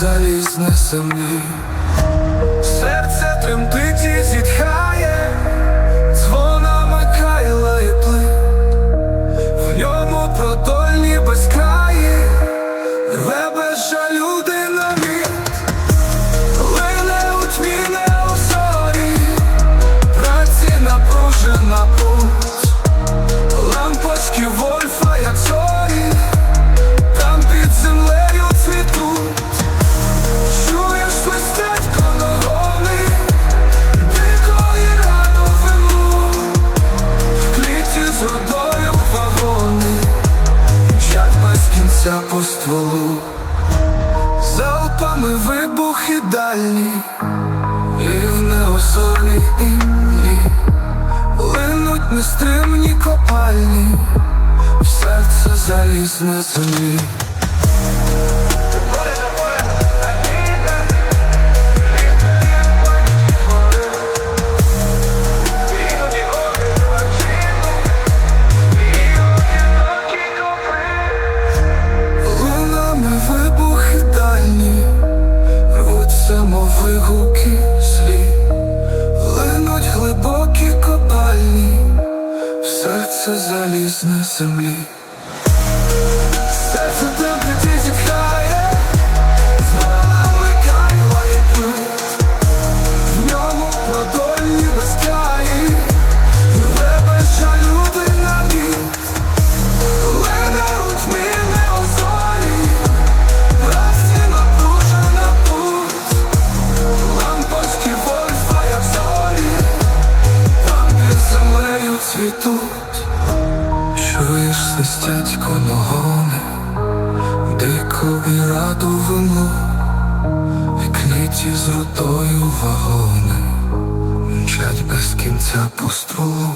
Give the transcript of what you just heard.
Залізь на самі. котяться по стволу, залпами вибухи дальні, і в неосолі імлі. Линуть нестримні копальні, в серце залізне землі. вигуки слів линуть глибокі копальні, в серце залізне землі. чуєш свистять коногони, дико і раду вину, вікниті з рутою вагони, мчать без кінця по стволу.